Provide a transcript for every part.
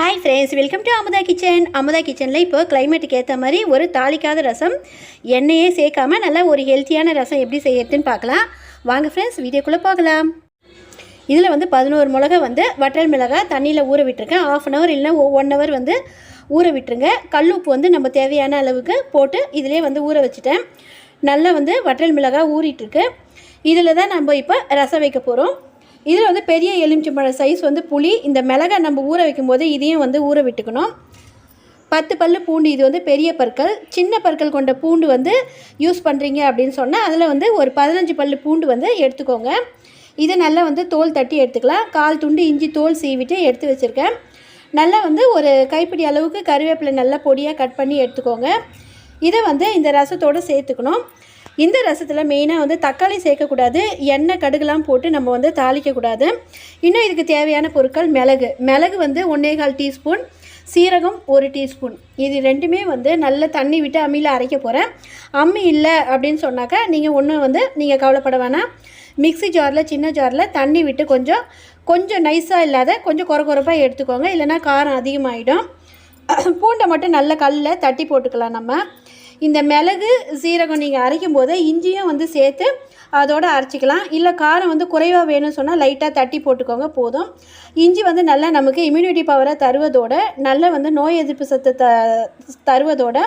Hi friends welcome to Amutha kitchen Amutha கிச்சனில் இப்போ கிளைமேட்டுக்கு ஏற்ற மாதிரி ஒரு தாளிக்காத ரசம் எண்ணெயே சேர்க்காம நல்லா ஒரு ஹெல்த்தியான ரசம் எப்படி செய்யறதுன்னு பார்க்கலாம். வாங்க ஃப்ரெண்ட்ஸ் வீடியோக்குள்ளே பார்க்கலாம் இதில் வந்து பதினோரு மிளகா வந்து வட்டல் மிளகாய் தண்ணியில் ஊற விட்டுருக்கேன். ஆஃப் அன் ஹவர் இல்லைன்னா ஒன் ஹவர் வந்து ஊற விட்டுருங்க. கல் உப்பு வந்து நம்ம தேவையான அளவுக்கு போட்டு இதிலே வந்து ஊற வச்சுட்டேன். நல்லா வந்து வற்றல் மிளகாய் ஊறிட்டுருக்கு இதில் தான் நம்ம இப்போ ரசம் வைக்க போகிறோம் இதில் வந்து பெரிய எலுமிச்சம்பழம் சைஸ் வந்து புளி இந்த மிளகை நம்ம ஊற வைக்கும்போது இதையும் வந்து ஊற விட்டுக்கணும். பத்து பல்லு பூண்டு இது வந்து பெரிய பற்கள். சின்ன பற்கள் கொண்ட பூண்டு வந்து யூஸ் பண்ணுறீங்க அப்படின்னு சொன்னால் அதில் வந்து ஒரு பதினஞ்சு பல்லு பூண்டு வந்து எடுத்துக்கோங்க. இதை நல்லா வந்து தோல் தட்டி எடுத்துக்கலாம். கால் துண்டு இஞ்சி தோல் சீவிட்டு எடுத்து வச்சுருக்கேன். நல்லா வந்து ஒரு கைப்பிடி அளவுக்கு கருவேப்பிலை நல்லா பொடியாக கட் பண்ணி எடுத்துக்கோங்க. இதை வந்து இந்த ரசத்தோடு சேர்த்துக்கணும். இந்த ரசத்தில் மெயினாக வந்து தக்காளி சேர்க்கக்கூடாது எண்ணெய் கடுகுலாம் போட்டு நம்ம வந்து தாளிக்கக்கூடாது. இன்னும் இதுக்கு தேவையான பொருட்கள் மிளகு. மிளகு வந்து ஒன்றே கால் டீஸ்பூன் சீரகம் ஒரு டீஸ்பூன். இது ரெண்டுமே வந்து நல்ல தண்ணி விட்டு அம்மியில் அரைக்க போகிறேன் அம்மி இல்லை அப்படின்னு சொன்னாக்கா நீங்கள் ஒன்றும் வந்து நீங்கள் கவலைப்பட வேணாம். மிக்ஸி ஜாரில் சின்ன ஜாரில் தண்ணி விட்டு கொஞ்சம் கொஞ்சம் நைஸாக இல்லாத கொஞ்சம் குறை குறைப்பாக எடுத்துக்கோங்க. இல்லைன்னா காரம் அதிகமாகிடும் பூண்டை மட்டும் நல்ல கல்லில் தட்டி போட்டுக்கலாம் நம்ம. இந்த மிளகு சீரகம் நீங்கள் அரைக்கும் போது இஞ்சியும் வந்து சேர்த்து அதோடு அரைச்சிக்கலாம். இல்லை காரம் வந்து குறைவாக வேணும்னு சொன்னால் லைட்டாக தட்டி போட்டுக்கோங்க போதும். இஞ்சி வந்து நல்லா நமக்கு இம்யூனிட்டி பவரை தருவதோட நல்ல வந்து நோய் எதிர்ப்பு சத்து த தருவதோட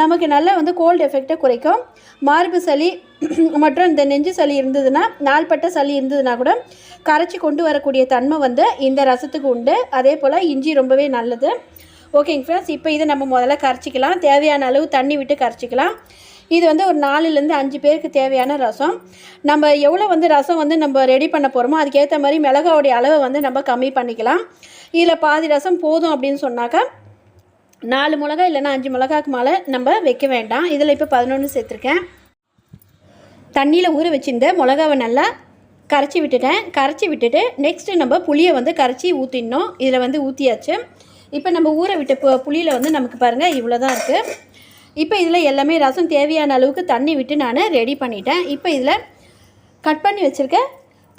நமக்கு நல்லா வந்து கோல்டு எஃபெக்டை குறைக்கும். மார்பு சளி மற்றும் இந்த நெஞ்சு சளி இருந்ததுன்னா நாள்பட்ட சளி இருந்ததுன்னா கூட கரைச்சி கொண்டு வரக்கூடிய தன்மை வந்து இந்த ரசத்துக்கு உண்டு. அதே போல் இஞ்சி ரொம்பவே நல்லது. ஓகேங்க ஃப்ரெண்ட்ஸ் இப்போ இதை நம்ம முதல்ல கரைச்சிக்கலாம். தேவையான அளவு தண்ணி விட்டு கரைச்சிக்கலாம். இது வந்து ஒரு நாலுலேருந்து அஞ்சு பேருக்கு தேவையான ரசம். நம்ம எவ்வளோ வந்து ரசம் வந்து நம்ம ரெடி பண்ண போகிறோமோ அதுக்கேற்ற மாதிரி மிளகாவுடைய அளவை வந்து நம்ம கம்மி பண்ணிக்கலாம். இதில் பாதி ரசம் போதும் அப்படின்னு சொன்னாக்கா நாலு மிளகா இல்லைன்னா அஞ்சு மிளகாக்கு மேலே நம்ம வைக்க வேண்டாம். இதில் இப்போ பதினொன்று சேர்த்துருக்கேன். தண்ணியில் ஊற வச்சிருந்த மிளகாவை நல்லா கரைச்சி விட்டுட்டேன். கரைச்சி விட்டுட்டு நெக்ஸ்ட்டு நம்ம புளியை வந்து கரைச்சி ஊற்றிடணும் இதில் வந்து ஊற்றியாச்சு இப்போ நம்ம ஊற விட்ட பு புளியில் வந்து நமக்கு பாருங்கள் இவ்வளோ தான் இருக்குது இப்போ இதில் எல்லாமே ரசம் தேவையான அளவுக்கு தண்ணி விட்டு நான் ரெடி பண்ணிட்டேன். இப்போ இதில் கட் பண்ணி வச்சுருக்க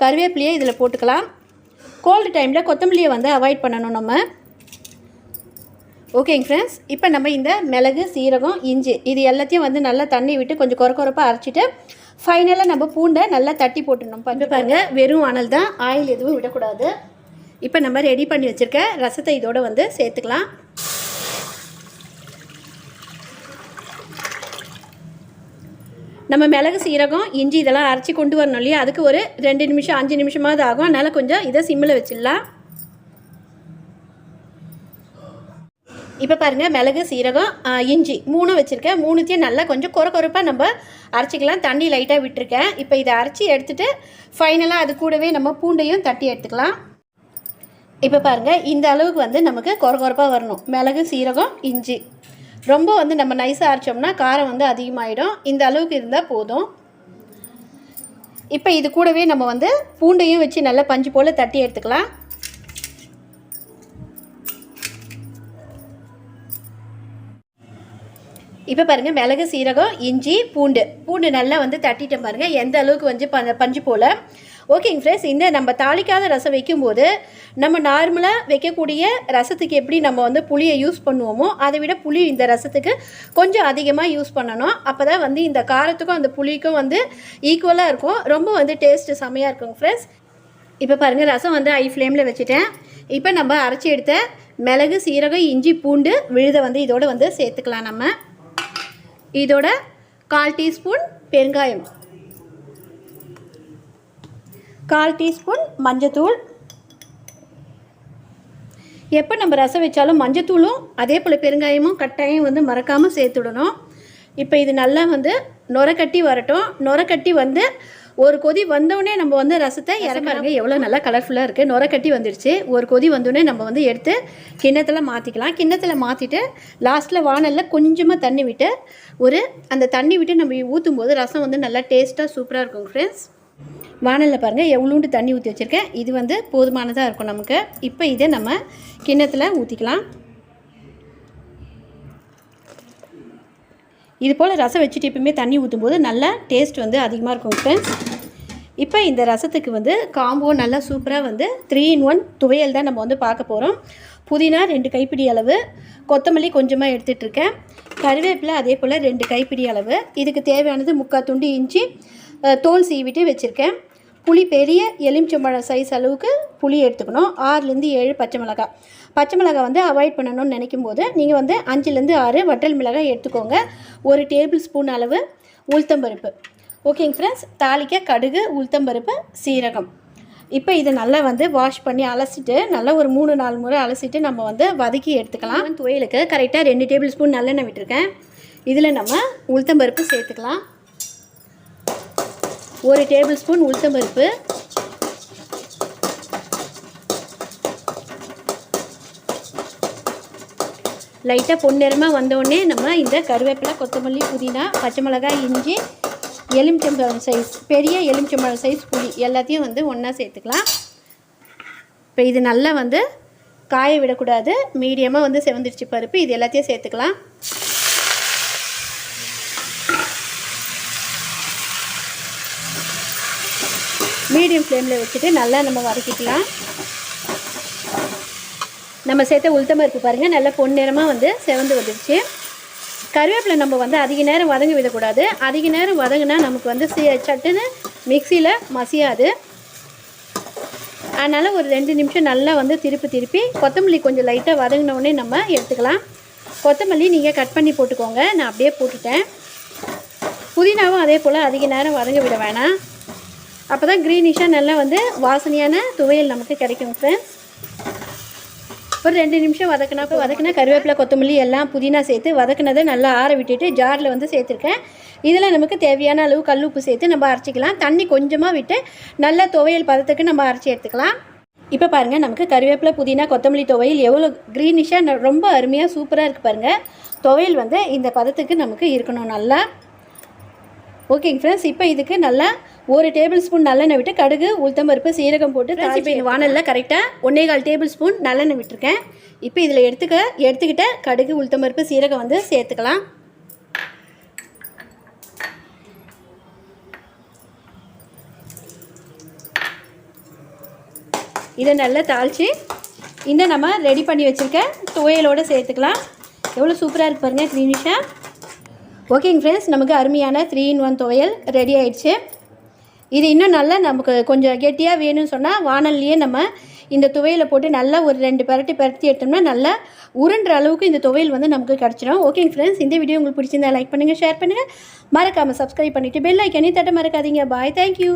கருவேப்பிலையை இதில் போட்டுக்கலாம். கோல்டு டைமில் கொத்தமல்லியை வந்து அவாய்ட் பண்ணணும் நம்ம. ஓகேங்க ஃப்ரெண்ட்ஸ் இப்போ நம்ம இந்த மிளகு சீரகம் இஞ்சி இது எல்லாத்தையும் வந்து நல்லா தண்ணி விட்டு கொஞ்சம் குறை குறைப்பாக அரைச்சிட்டு ஃபைனலாக நம்ம பூண்டை நல்லா தட்டி போட்டுடணும். பண்ணி பாருங்கள் வெறும் அனல் தான் ஆயில் எதுவும் விடக்கூடாது. இப்போ நம்ம ரெடி பண்ணி வச்சுருக்க ரசத்தை இதோடு வந்து சேர்த்துக்கலாம். நம்ம மிளகு சீரகம் இஞ்சி இதெல்லாம் அரைச்சி கொண்டு வரணும் இல்லையா? அதுக்கு ஒரு ரெண்டு நிமிஷம் அஞ்சு நிமிஷமாவது ஆகும். அதனால் கொஞ்சம் இதை சிம்மில் வச்சிடலாம். இப்போ பாருங்கள் மிளகு சீரகம் இஞ்சி மூணும் வச்சுருக்கேன் மூணுத்தையும் நல்லா கொஞ்சம் குறை குறைப்பாக நம்ம அரைச்சிக்கலாம். தண்ணி லைட்டாக விட்டுருக்கேன். இப்போ இதை அரைச்சி எடுத்துகிட்டு ஃபைனலாக அது கூடவே நம்ம பூண்டையும் தட்டி எடுத்துக்கலாம். இப்போ பாருங்கள் இந்த அளவுக்கு வந்து நமக்கு குறகுறப்பாக வரணும். மிளகு சீரகம் இஞ்சி. ரொம்ப வந்து நம்ம நைஸாக அரைச்சோம்னா காரம் வந்து அதிகமாகிடும் இந்த அளவுக்கு இருந்தால் போதும். இப்போ இது கூடவே நம்ம வந்து பூண்டையும் வச்சு நல்லா பஞ்சு போல் தட்டி எடுத்துக்கலாம். இப்போ பாருங்கள் மிளகு சீரகம் இஞ்சி பூண்டு. பூண்டு நல்லா வந்து தட்டிட்டேன் பாருங்கள் எந்த அளவுக்கு வந்து ப பஞ்சு போல். ஓகேங்க ஃப்ரெண்ட்ஸ் இந்த நம்ம தாளிக்காத ரசம் வைக்கும்போது நம்ம நார்மலாக வைக்கக்கூடிய ரசத்துக்கு எப்படி நம்ம வந்து புளியை யூஸ் பண்ணுவோமோ அதை விட புளி இந்த ரசத்துக்கு கொஞ்சம் அதிகமாக யூஸ் பண்ணணும். அப்போ தான் வந்து இந்த காரத்துக்கும் அந்த புளிக்கும் வந்து ஈக்குவலாக இருக்கும். ரொம்ப வந்து டேஸ்ட்டு செமையாக இருக்குங்க ஃப்ரெண்ட்ஸ் இப்போ பாருங்கள் ரசம் வந்து ஐ ஃப்ளேமில் வச்சுட்டேன். இப்போ நம்ம அரைச்சி எடுத்த மிளகு சீரகம் இஞ்சி பூண்டு விழுதை வந்து இதோடு வந்து சேர்த்துக்கலாம் நம்ம. இதோட கால் டீஸ்பூன் பெருங்காயம். கால் டீஸ்பூன் மஞ்சத்தூள். எப்போ நம்ம ரசம் வச்சாலும் மஞ்சத்தூளும் அதே போல் பெருங்காயமும் கட்டாயம் வந்து மறக்காமல் சேர்த்துடணும். இப்போ இது நல்லா வந்து நுரக்கட்டி வரட்டும். நுரக்கட்டி வந்து ஒரு கொதி வந்தோடனே நம்ம வந்து ரசத்தை இறக்காருங்க எவ்வளோ நல்லா கலர்ஃபுல்லாக இருக்குது நுரக்கட்டி வந்துடுச்சு ஒரு கொதி வந்தோடனே நம்ம வந்து எடுத்து கிண்ணத்தில் மாற்றிக்கலாம் கிண்ணத்தில் மாற்றிட்டு லாஸ்ட்டில் வானலில் கொஞ்சமாக தண்ணி விட்டு ஒரு அந்த தண்ணி விட்டு நம்ம ஊற்றும் போது ரசம் வந்து நல்லா டேஸ்ட்டாக சூப்பராக இருக்கும் ஃப்ரெண்ட்ஸ் வானலில் பாருங்கள் எவ்வளோண்டு தண்ணி ஊற்றி வச்சுருக்கேன். இது வந்து போதுமானதாக இருக்கும் நமக்கு. இப்போ இதை நம்ம கிண்ணத்தில் ஊற்றிக்கலாம் இது போல் ரசம் வச்சுட்டு எப்பவுமே தண்ணி ஊற்றும் போது நல்லா டேஸ்ட் வந்து அதிகமாக இருக்கும் ஃப்ரெண்ட்ஸ் இப்போ இந்த ரசத்துக்கு வந்து காம்போ நல்லா சூப்பராக வந்து த்ரீ இன் ஒன் துவையல் தான் நம்ம வந்து பார்க்க போகிறோம் புதினா ரெண்டு கைப்பிடி அளவு. கொத்தமல்லி கொஞ்சமாக எடுத்துகிட்டு இருக்கேன். கருவேப்பிலை அதே போல் ரெண்டு கைப்பிடி அளவு. இதுக்கு தேவையானது முக்கால் துண்டு இஞ்சி தோல் சீவிட்டு வச்சுருக்கேன். புளி பெரிய எலுமிச்சம்பழம் சைஸ் அளவுக்கு புளி எடுத்துக்கணும். ஆறுலேருந்து ஏழு பச்சை மிளகாய். பச்சை மிளகாய் வந்து அவாய்ட் பண்ணணும்னு நினைக்கும் போது நீங்கள் வந்து அஞ்சுலேருந்து ஆறு வட்டல் மிளகாய் எடுத்துக்கோங்க. ஒரு டேபிள் ஸ்பூன் அளவு உளுத்தம்பருப்பு ஓகேங்க ஃப்ரெண்ட்ஸ் தாளிக்க கடுகு உளுத்தம்பருப்பு சீரகம். இப்போ இதை நல்லா வந்து வாஷ் பண்ணி அலசிட்டு நல்லா ஒரு மூணு நாலு முறை அலசிட்டு நம்ம வந்து வதக்கி எடுத்துக்கலாம். துவையலுக்கு கரெக்டாக ரெண்டு டேபிள் ஸ்பூன் நல்லெண்ணெய் விட்டுருக்கேன். இதில் நம்ம உளுத்தம்பருப்பு சேர்த்துக்கலாம். ஒரு டேபிள் ஸ்பூன் உளுத்தம்பருப்பு. லைட்டாக பொன்னிறமாக வந்தோடனே நம்ம இந்த கருவேப்பிலை கொத்தமல்லி புதினா பச்சை மிளகாய் இஞ்சி எலுமிச்சம்பழம் சைஸ் பெரிய எலுமிச்சம்பழம் சைஸ் புளி எல்லாத்தையும் வந்து ஒன்றா சேர்த்துக்கலாம். இப்போ இது நல்லா வந்து காய விடக்கூடாது. மீடியமாக வந்து செவந்துருச்சு பருப்பு. இது எல்லாத்தையும் சேர்த்துக்கலாம். மீடியம் ஃப்ளேமில் வச்சுட்டு நல்லா நம்ம வதக்கிக்கலாம். நம்ம சேர்த்த உளுத்தம்பருப்பு பாருங்கள் நல்லா பொன்னிறமாக வந்து செவந்து வந்துடுச்சு கருவேப்பிலை நம்ம வந்து அதிக நேரம் வதங்க விடக்கூடாது. அதிக நேரம் வதங்கினா நமக்கு வந்து சி சட்டுன்னு மிக்சியில் மசியாது. அதனால் ஒரு ரெண்டு நிமிஷம் நல்லா வந்து திருப்பி திருப்பி கொத்தமல்லி கொஞ்சம் லைட்டாக வதங்கினோடனே நம்ம எடுத்துக்கலாம். கொத்தமல்லி நீங்கள் கட் பண்ணி போட்டுக்கோங்க. நான் அப்படியே போட்டுட்டேன். புதினாவும் அதே போல் அதிக நேரம் வதங்க விட வேணாம். அப்போ தான் க்ரீனிஷாக நல்லா வந்து வாசனையான துவையல் நமக்கு கிடைக்கும் ஃப்ரெண்ட்ஸ் ஒரு ரெண்டு நிமிஷம் வதக்கினா வதக்கினா கருவேப்பிலை கொத்தமல்லி எல்லாம் புதினா சேர்த்து வதக்குனதை நல்லா ஆற விட்டுட்டு ஜாரில் வந்து சேர்த்துருக்கேன். இதில் நமக்கு தேவையான அளவு கல் உப்பு சேர்த்து நம்ம அரைச்சிக்கலாம். தண்ணி கொஞ்சமாக விட்டு நல்ல துவையல் பதத்துக்கு நம்ம அரைச்சி எடுத்துக்கலாம். இப்போ பாருங்கள் நமக்கு கருவேப்பிலை புதினா கொத்தமல்லி துவையல் எவ்வளோ க்ரீனிஷாக ரொம்ப அருமையாக சூப்பராக இருக்குது பாருங்கள் துவையல் வந்து இந்த பதத்துக்கு நமக்கு இருக்கணும் நல்லா. ஓகேங்க ஃப்ரெண்ட்ஸ் இப்போ இதுக்கு நல்லா ஒரு டேபிள் ஸ்பூன் நல்லெண்ணெய் விட்டு கடுகு உளுத்தம்பருப்பு சீரகம் போட்டு இப்போ இந்த வானலில் கரெக்டாக ஒன்றே கால் டேபிள் ஸ்பூன் நல்லெண்ணெய் விட்டுருக்கேன். இப்போ இதில் எடுத்துக்க எடுத்துக்கிட்ட கடுகு உளுத்தம்பருப்பு சீரகம் வந்து சேர்த்துக்கலாம். இதை நல்லா தாளித்து இந்த நம்ம ரெடி பண்ணி வச்சுருக்க துவையலோடு சேர்த்துக்கலாம். எவ்வளோ சூப்பராக இருக்கு பாருங்கள் க்ரீனிஷாக ஓகேங்க ஃப்ரெண்ட்ஸ் நமக்கு அருமையான த்ரீ இன் ஒன் துவையல் ரெடி ஆயிடுச்சு. இது இன்னும் நல்லா நமக்கு கொஞ்சம் கெட்டியாக வேணும்னு சொன்னால் வானல்லையே நம்ம இந்த துவையலை போட்டு நல்லா ஒரு ரெண்டு பரட்டி பரட்டி எடுத்தோம்னா நல்லா உருன்ற அளவுக்கு இந்த துவையல் வந்து நமக்கு கிடச்சிடும் ஓகேங்க ஃப்ரெண்ட்ஸ் இந்த வீடியோ உங்களுக்கு பிடிச்சிருந்தா லைக் பண்ணுங்கள் ஷேர் பண்ணுங்கள் மறக்காமல் சப்ஸ்கிரைப் பண்ணிவிட்டு பெல் ஐக்கனே தட்ட மறக்காதீங்க. Bye thank you